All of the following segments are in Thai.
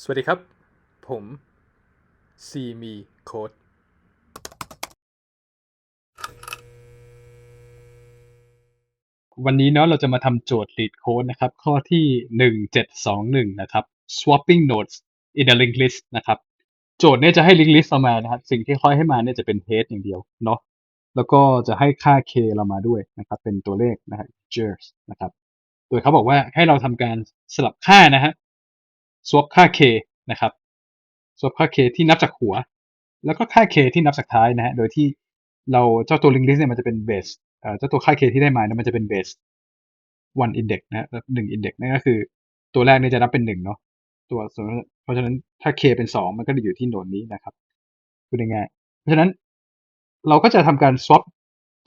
สวัสดีครับ ผมซีมีโค้ดวันนี้เนาะเราจะมาทำโจทย์ lead code นะครับ ข้อที่หนึ่งเจ็ดสองหนึ่งนะครับ swapping nodes in a linked list นะครับ โจทย์เนี่ยจะให้ linked list มานะครับ สิ่งที่ค่อยให้มาเนี่ยจะเป็น head อย่างเดียวเนาะแล้วก็จะให้ค่า k เรามาด้วยนะครับ เป็นตัวเลขนะครับ integers นะครับ โดยเขาบอกว่าให้เราทำการสลับค่านะฮะ swap ค่า k นะครับ swap ค่า k ที่นับจากหัว แล้วก็ค่า k ที่นับจากท้ายนะฮะโดยที่เราเจ้าตัว link list เนี่ยมันจะเป็น base เจ้าตัวค่า k ที่ได้มาเนี่ยมันจะเป็น base one index นะฮะหนึ่ง index นั่นก็คือ ตัวแรกเนี่ยจะนับเป็นหนึ่งเนาะตัวเพราะฉะนั้นถ้า k เป็นสองมันก็จะอยู่ที่โนดนี้นะครับพูดง่ายๆเพราะฉะนั้นเราก็จะทำการ swap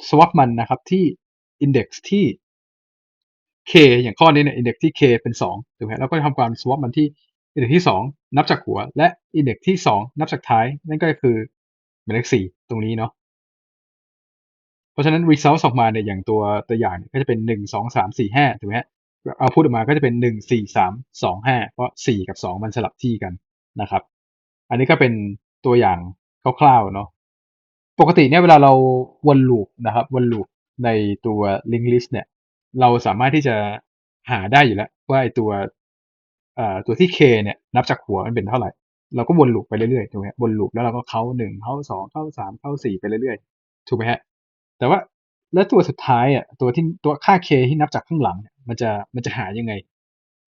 swap มันนะครับที่ index ที่ k อย่างข้อนี้เนี่ย index ที่ k เป็นสองถูกไหมแล้วก็ทำการ swap มันที่ index ที่สองนับจากหัว และ index ที่สองนับจากท้าย นั่นก็คือหมายเลขสี่ตรงนี้เนาะเพราะฉะนั้น result ออกมาเนี่ยอย่างตัวตัวอย่างเนี่ยก็จะเป็นหนึ่งสองสามสี่ห้าถูกไหมฮะเอาพูดออกมาก็จะเป็นหนึ่งสี่สามสองห้าเพราะสี่กับสองมันสลับที่กันนะครับ อันนี้ก็เป็นตัวอย่างคร่าวๆเนาะปกติเนี่ยเวลาเราวนลูปนะครับวนลูปในตัว link list เนี่ย เราสามารถที่จะหาได้อยู่แล้ว ว่าไอตัวเอ่อตัวที่ k เนี่ย นับจากหัวมันเป็นเท่าไหร่ เราก็วนลูปไปเรื่อยๆถูกไหมฮะวนลูปแล้วเราก็เข้าหนึ่งเข้าสองเข้าสามเข้าสี่ไปเรื่อยๆถูกไหมฮะแต่ว่าแล้วตัวสุดท้ายอะตัวที่ตัวค่า k ที่นับจากข้างหลังเนี่ยมันจะมันจะหายังไง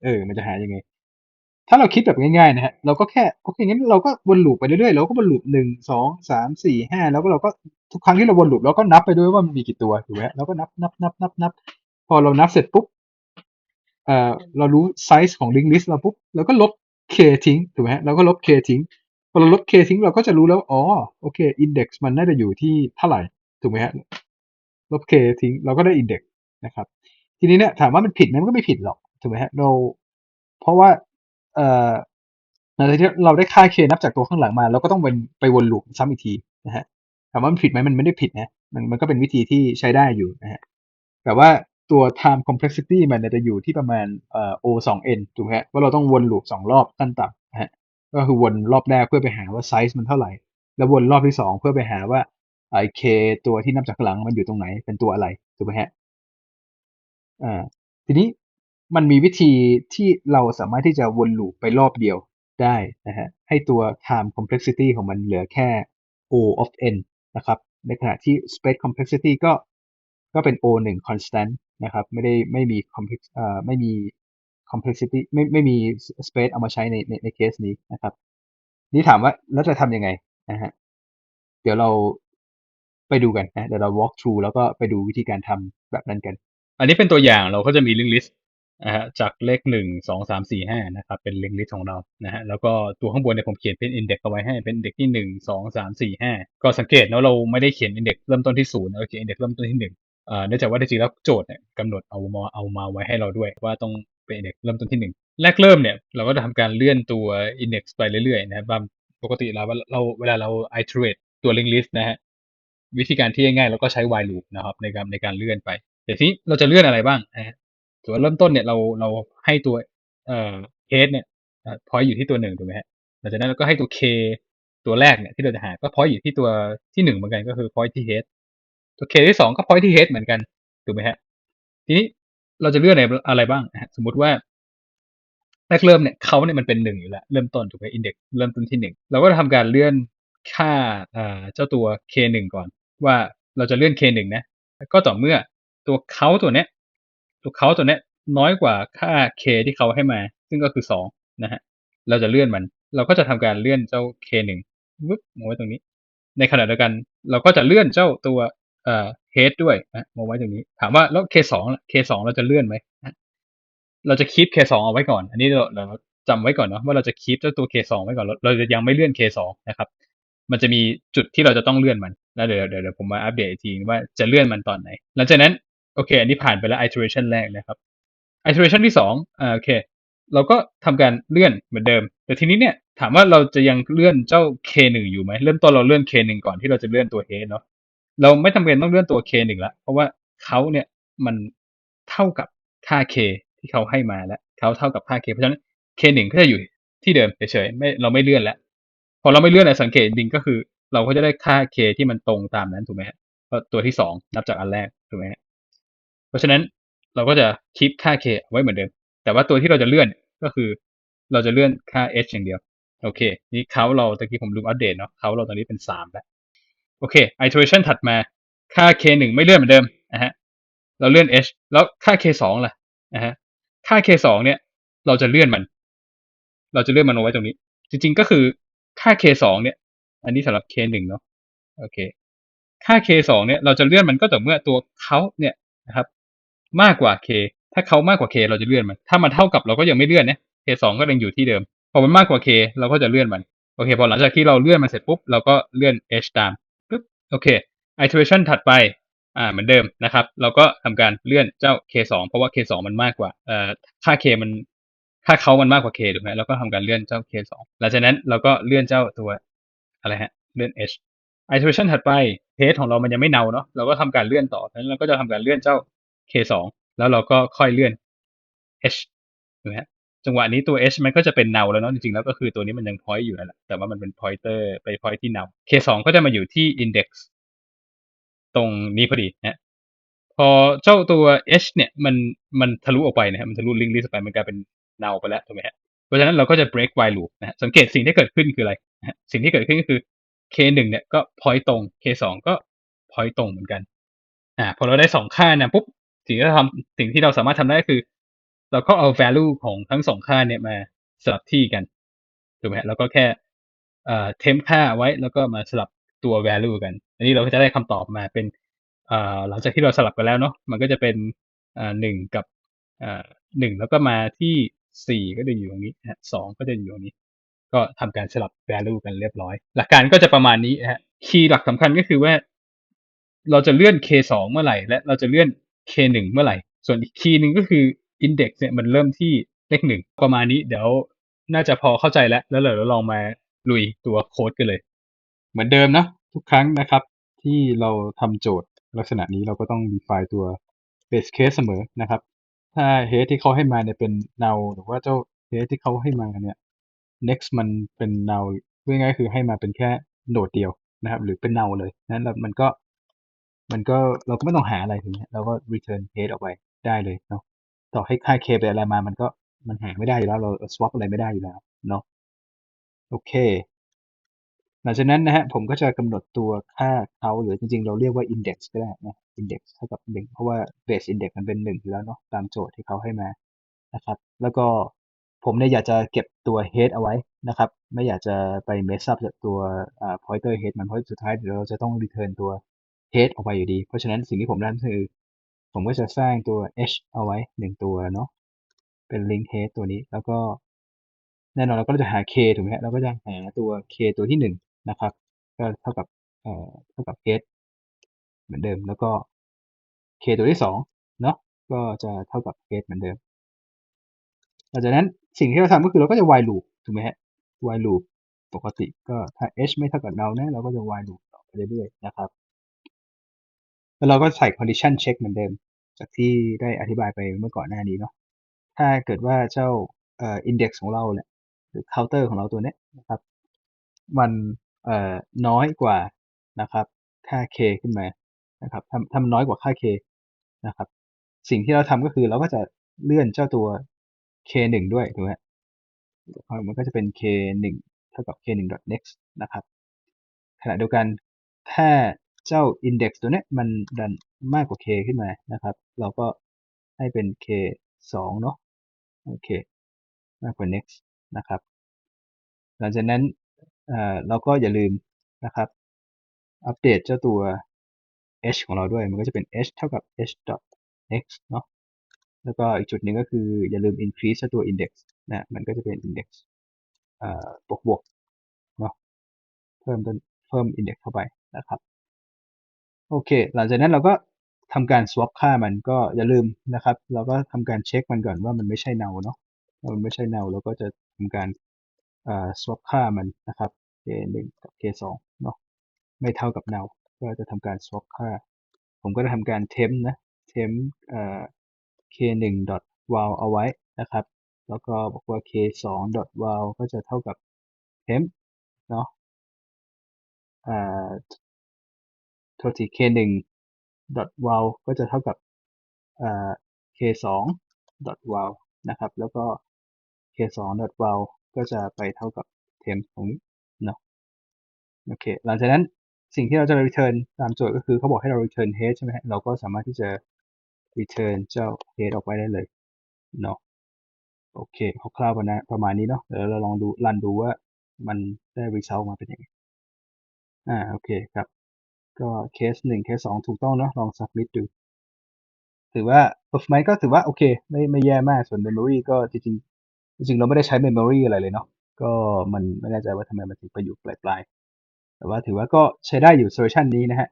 เออ มันจะหายังไง ถ้าเราคิดแบบง่ายๆนะฮะเราก็แค่โอเคงั้นเราก็วนลูปไปเรื่อยๆเราก็วนลูปหนึ่งสองสามสี่ห้าแล้วก็เราก็ทุกครั้งที่เราวนลูปเราก็นับไปด้วยว่ามันมีกี่ตัวถูกไหมเราก็นับนับนับนับนับ พอเรานับเสร็จปุ๊บเอ่อเรารู้ไซส์ของ link list เราปุ๊บเราก็ลบ k ทิ้งถูกไหมฮะเราก็ลบ k ทิ้งพอเราลบ k ทิ้งเราก็จะรู้แล้วอ๋อโอเค index มันน่าจะอยู่ที่เท่าไหร่ถูกไหมฮะลบ k ทิ้งเราก็ได้ index นะครับ ทีนี้เนี่ยถามว่ามันผิดไหมมันก็ไม่ผิดหรอกถูกไหมฮะเราเพราะว่าเอ่อในที่เราได้ค่า k นับจากตัวข้างหลังมาเราก็ต้องเป็นไปวนลูปซ้ำอีกทีนะฮะถามว่ามันผิดไหมมันไม่ได้ผิดนะมันมันก็เป็นวิธีที่ใช้ได้อยู่นะฮะแต่ว่า ตัว time complexity มันจะอยู่ที่ประมาณเอ่อ o สอง n ถูกไหมว่าเราต้องวนลูปสองรอบขั้นต่ำนะฮะก็คือวนรอบแรกเพื่อไปหาว่าไซส์มันเท่าไหร่ แล้ววนรอบที่สองเพื่อไปหาว่าไอเคตัวที่นับจากหลังมันอยู่ตรงไหนเป็นตัวอะไรถูกไหมฮะอ่าทีนี้มันมีวิธีที่เราสามารถที่จะวนลูปไปรอบเดียวได้นะฮะให้ตัว time complexity ของมันเหลือแค่ o of n นะครับ ในขณะที่ space complexity ก็ก็เป็น o หนึ่ง constant นะครับไม่ได้ไม่มี complex เอ่อไม่มี complexity ไม่ไม่มี space เอามาใช้ในในในเคสนี้นะครับ นี่ถามว่าแล้วจะทำยังไงนะฮะเดี๋ยวเราไปดูกันนะเดี๋ยวเรา walk through แล้วก็ไปดูวิธีการทำแบบนั้นกัน อันนี้เป็นตัวอย่างเราก็จะมี link list นะฮะจากเลขหนึ่งสองสามสี่ห้านะครับ เป็น link list ของเรานะฮะแล้วก็ตัวข้างบนเนี่ยผมเขียนเป็น index เอาไว้ให้เป็น index ที่หนึ่งสองสามสี่ห้าก็สังเกตนะเราไม่ได้เขียน index เริ่มต้นที่ศูนย์เราเขียน index เริ่มต้นที่หนึ่ง เนื่องจากว่าจริงๆแล้วโจทย์เนี่ยกำหนดเอามาเอามาไว้ให้เราด้วยว่าต้องเป็น index เริ่มต้นที่หนึ่งแรกเริ่มเนี่ยเราก็จะทำการเลื่อนตัว index ไปเรื่อยๆนะครับปกติแล้วเราเวลาเรา iterate ตัว link list นะฮะวิธีการที่ง่ายๆเราก็ใช้ while loop นะครับในการในการเลื่อนไปแต่ทีนี้เราจะเลื่อนอะไรบ้างนะตัวเริ่มต้นเนี่ยเราเราให้ตัวเอ่อ head เนี่ยพอยอยู่ที่ตัวหนึ่งถูกไหมฮะหลังจากนั้นเราก็ให้ตัว k ตัวแรกเนี่ยที่เราจะหาก็พอยอยู่ที่ตัวที่หนึ่งเหมือนกันก็คือพอยที่ head ตัว k ที่สองก็พอยที่ head เหมือนกันถูกไหมฮะ ทีนี้เราจะเลื่อนอะไรอะไรบ้างสมมุติว่าแรกเริ่มเนี่ยเขาเนี่ยมันเป็นหนึ่งอยู่แล้ว เริ่มต้นถูกไหม index เริ่มต้นที่หนึ่งเราก็จะทำการเลื่อนค่าเจ้าตัว k หนึ่งก่อน ว่าเราจะเลื่อน k หนึ่งนะก็ต่อเมื่อตัวเขาตัวเนี้ยตัวเขาตัวเนี้ยน้อยกว่าค่า k ที่เขาให้มา ซึ่งก็คือสองนะฮะเราจะเลื่อนมัน เราก็จะทำการเลื่อนเจ้า k หนึ่งวึบมาไว้ตรงนี้ ในขณะเดียวกัน เราก็จะเลื่อนเจ้าตัว เอ่อ head ด้วยนะมาไว้ตรงนี้ ถามว่าแล้ว k สอง k สองเราจะเลื่อนไหมเราจะคีป k สองเอาไว้ก่อน อันนี้เราเราจำไว้ก่อนเนาะว่าเราจะคีปเจ้าตัว k สองไว้ก่อน เราจะยังไม่เลื่อน k สองนะครับ มันจะมีจุดที่เราจะต้องเลื่อนมัน แล้วเดี๋ยวเดี๋ยวผมมาอัปเดตอีกทีว่าจะเลื่อนมันตอนไหน หลังจากนั้นโอเค อันนี้ผ่านไปแล้ว iteration แรกนะครับ iteration ที่สองอ่าโอเค เราก็ทำการเลื่อนเหมือนเดิม แต่ทีนี้เนี่ยถามว่าเราจะยังเลื่อนเจ้า k หนึ่งอยู่ไหม เริ่มต้นเราเลื่อน k หนึ่งก่อนที่เราจะเลื่อนตัว head เนาะ เราไม่จำเป็นต้องเลื่อนตัว k หนึ่งละเพราะว่าเขาเนี่ยมันเท่ากับค่า k ที่เขาให้มาแล้วเขาเท่ากับค่า k เพราะฉะนั้น k หนึ่งก็จะอยู่ที่เดิมเฉยๆไม่เราไม่เลื่อนแล้วพอเราไม่เลื่อนนะสังเกตจริงก็คือ เราก็จะได้ค่า k ที่มันตรงตามนั้นถูกไหมฮะก็ตัวที่สองนับจากอันแรกถูกไหมฮะเพราะฉะนั้นเราก็จะคีปค่า k ไว้เหมือนเดิม แต่ว่าตัวที่เราจะเลื่อนก็คือ เราจะเลื่อนค่า h อย่างเดียว โอเค นี่เขาเราตะกี้ผมลืมอัปเดตเนาะเขาเราตอนนี้เป็นสามแล้ว อเค iteration ถัดมาค่า k หนึ่งไม่เลื่อนเหมือนเดิมนะฮะเราเลื่อน h แล้วค่า k สองล่ะนะฮะค่า k สองเนี่ย เราจะเลื่อนมัน เราจะเลื่อนมันเอาไว้ตรงนี้ จริงๆก็คือค่า k สองเนี่ย อันนี้สำหรับ k หนึ่งเนาะโอเค ค่า k สองเนี่ย เราจะเลื่อนมันก็ต่อเมื่อตัวเขาเนี่ยนะครับ มากกว่า k ถ้าเขามากกว่า k เราจะเลื่อนมัน ถ้ามันเท่ากับเราก็ยังไม่เลื่อนนะ k สองก็ยังอยู่ที่เดิมพอมันมากกว่า k เราก็จะเลื่อนมันโอเค พอหลังจากที่เราเลื่อนมันเสร็จปุ๊บเราก็เลื่อน h ตาม โอเค iteration ถัดไปอ่าเหมือนเดิมนะครับ เราก็ทำการเลื่อนเจ้า k สองเพราะว่า k สองมันมากกว่าเอ่อค่า k มันค่าเขามันมากกว่า k ถูกไหมเราก็ทำการเลื่อนเจ้า k สองหลังจากนั้นเราก็เลื่อนเจ้าตัวอะไรฮะเลื่อน h iteration ถัดไป page ของเรามันยังไม่เนาเนาะเราก็ทำการเลื่อนต่อฉะนั้นเราก็จะทำการเลื่อนเจ้า k สองแล้วเราก็ค่อยเลื่อน h ถูกไหมฮะ จังหวะนี้ตัว h มันก็จะเป็นเนาแล้วเนาะจริงๆแล้วก็คือตัวนี้มันยัง point อยู่นั่นแหละแต่ว่ามันเป็น pointer ไป point ที่เนา k สองก็จะมาอยู่ที่ index ตรงนี้พอดีนะพอเจ้าตัว h เนี่ยมันมันทะลุออกไปนะมันทะลุ link list ออกไปมันกลายเป็นเนาไปแล้วถูกไหมฮะเพราะฉะนั้นเราก็จะ break while loop นะสังเกตสิ่งที่เกิดขึ้นคืออะไรนะสิ่งที่เกิดขึ้นก็คือ k หนึ่งเนี่ยก็ point ตรง k สองก็ point ตรงเหมือนกันอ่าพอเราได้สองค่านะปุ๊บสิ่งที่เราทำสิ่งที่เราสามารถทำได้คือ เราก็เอา value ของทั้งสองค่าเนี่ยมาสลับที่กันถูกไหมฮะแล้วก็แค่เอ่อ temp ค่าไว้แล้วก็มาสลับตัว value กัน อันนี้เราก็จะได้คำตอบมาเป็นเอ่อหลังจากที่เราสลับกันแล้วเนาะมันก็จะเป็นอ่าหนึ่งกับอ่าหนึ่งแล้วก็มาที่สี่ก็จะอยู่ตรงนี้ฮะสองก็จะอยู่ตรงนี้ ก็ทำการสลับ value กันเรียบร้อย หลักการก็จะประมาณนี้ฮะคีย์หลักสำคัญก็คือว่า เราจะเลื่อน k สองเมื่อไหร่ และเราจะเลื่อน k หนึ่งเมื่อไหร่ ส่วนอีกคีย์หนึ่งก็คือ index เนี่ยมันเริ่มที่เลขหนึ่งประมาณนี้เดี๋ยวน่าจะพอเข้าใจแล้ว แล้วเดี๋ยวเราลองมาลุยตัวโค้ดกันเลย เหมือนเดิมนะทุกครั้งนะครับ ที่เราทำโจทย์ลักษณะนี้เราก็ต้อง define ตัว base case เสมอนะครับ ถ้า head ที่เขาให้มาเนี่ยเป็น null หรือว่าเจ้า head ที่เขาให้มาเนี่ย next มันเป็น null พูดง่ายๆคือให้มาเป็นแค่โนดเดียวนะครับ หรือเป็น null เลยนั้นแล้วมันก็ มันก็เราก็ไม่ต้องหาอะไรถึงนี้เราก็ return head ออกไปได้เลยเนาะ ต่อให้ค่า k เป็นอะไรมา มันก็มันหาไม่ได้อยู่แล้ว เรา swap อะไรไม่ได้อยู่แล้วเนาะโอเค หลังจากนั้นนะฮะผมก็จะกำหนดตัวค่าเขาหรือจริงๆ เราเรียกว่า index ก็ได้นะ index เท่ากับหนึ่งเพราะว่า base index มันเป็นหนึ่งอยู่แล้วเนาะตามโจทย์ที่เขาให้มานะครับ แล้วก็ผมเนี่ยอยากจะเก็บตัว head เอาไว้นะครับ ไม่อยากจะไป mess up จากตัวอ่า pointer head มันเพราะสุดท้ายเดี๋ยวเราจะต้อง return ตัว head ออกไปอยู่ดี เพราะฉะนั้นสิ่งที่ผมทำคือ ผมก็จะสร้างตัว h เอาไว้หนึ่งตัวเนาะ เป็น link head ตัวนี้ แล้วก็แน่นอนเราก็จะหา k ถูกไหมฮะเราก็จะหาตัว k ตัวที่หนึ่งนะครับ ก็เท่ากับเอ่อเท่ากับ head เหมือนเดิม แล้วก็ k ตัวที่สองเนาะ ก็จะเท่ากับ head เหมือนเดิม หลังจากนั้นสิ่งที่เราทำก็คือเราก็จะ while loop ถูกไหมฮะ while loop ปกติก็ถ้า h ไม่เท่ากับ null นะเราก็จะ while loop ต่อไปเรื่อยๆนะครับ แล้วเราก็ใส่ condition check เหมือนเดิม จากที่ได้อธิบายไปเมื่อก่อนหน้านี้เนาะถ้าเกิดว่าเจ้าเอ่อ index ของเราเนี่ยหรือ counter ของเราตัวเนี้ยนะครับ มันเอ่อน้อยกว่านะครับค่า k ขึ้นมานะครับถ้าถ้ามันน้อยกว่าค่า k นะครับ สิ่งที่เราทำก็คือเราก็จะเลื่อนเจ้าตัว k หนึ่งด้วยถูกไหมมันก็จะเป็น k หนึ่งเท่ากับ k หนึ่ง dot next นะครับขณะเดียวกันถ้าเจ้า index ตัวเนี้ยมันดันมากกว่า k ขึ้นมานะครับ เราก็ให้เป็น k สองเนาะโอเคมากกว่า next นะครับ หลังจากนั้นเราก็อย่าลืมนะครับ อัปเดตเจ้าตัว h ของเราด้วย มันก็จะเป็น h เท่ากับ h dot x เนาะแล้วก็อีกจุดหนึ่งก็คืออย่าลืม increase เจ้าตัว index นะมันก็จะเป็น index บวกบวกเนาะเพิ่มต้นเพิ่ม index เข้าไปนะครับ โอเค หลังจากนั้นเราก็ ทำการ swap ค่ามันก็อย่าลืมนะครับ เราก็ทำการเช็คมันก่อนว่ามันไม่ใช่ null เนาะถ้ามันไม่ใช่ null เราก็จะทำการอ่อ swap ค่ามันนะครับ k หนึ่งกับ k สองเนาะไม่เท่ากับ null ก็จะทำการ swap ค่า ผมก็จะทำการ temp นะ temp เอ่อ k หนึ่ง dot val เอาไว้นะครับ แล้วก็บอกว่า k 2 dot val ก็จะเท่ากับ temp เนาะอ่าโทษที k dot val ก็จะเท่ากับ k 2 dot val นะครับ แล้วก็ k 2 dot val ก็จะไปเท่ากับ temp ตรงนี้เนาะโอเค หลังจากนั้นสิ่งที่เราจะ return ตามโจทย์ก็คือเขาบอกให้เรา return head ใช่ไหมเราก็สามารถที่จะ return เจ้า head ออกไปได้เลยเนาะโอเคคร่าวๆประมาณประมาณนี้เนาะเดี๋ยวเราลองดูรันดูว่ามันได้ result มาเป็นยังไงอ่าโอเคครับ ก็เคสหนึ่งเคสสองถูกต้องเนาะลอง submit ดู ถือว่า performance ก็ถือว่าโอเค ไม่ไม่แย่มากส่วน memory ก็จริงจริงเราไม่ได้ใช้ memory อะไรเลยเนาะก็มันไม่แน่ใจว่าทำไมมันถึงไปอยู่ปลายๆแต่ว่าถือว่าก็ใช้ได้อยู่ solution นี้นะฮะ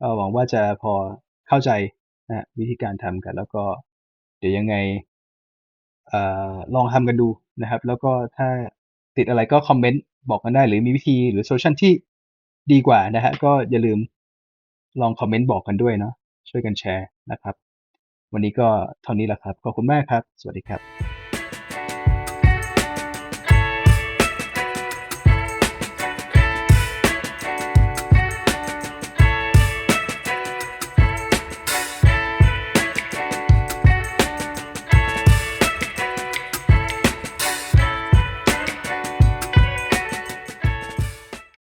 ก็หวังว่าจะพอเข้าใจนะวิธีการทำกัน แล้วก็เดี๋ยวยังไงออลองทำกันดูนะครับ แล้วก็ถ้าติดอะไรก็คอมเมนต์บอกกันได้ หรือมีวิธีหรือโซลูชันที่ ดีกว่านะฮะก็อย่าลืมลองคอมเมนต์บอกกันด้วยเนาะช่วยกันแชร์นะครับ วันนี้ก็เท่านี้แหละครับ ขอบคุณมากครับ สวัสดีครับ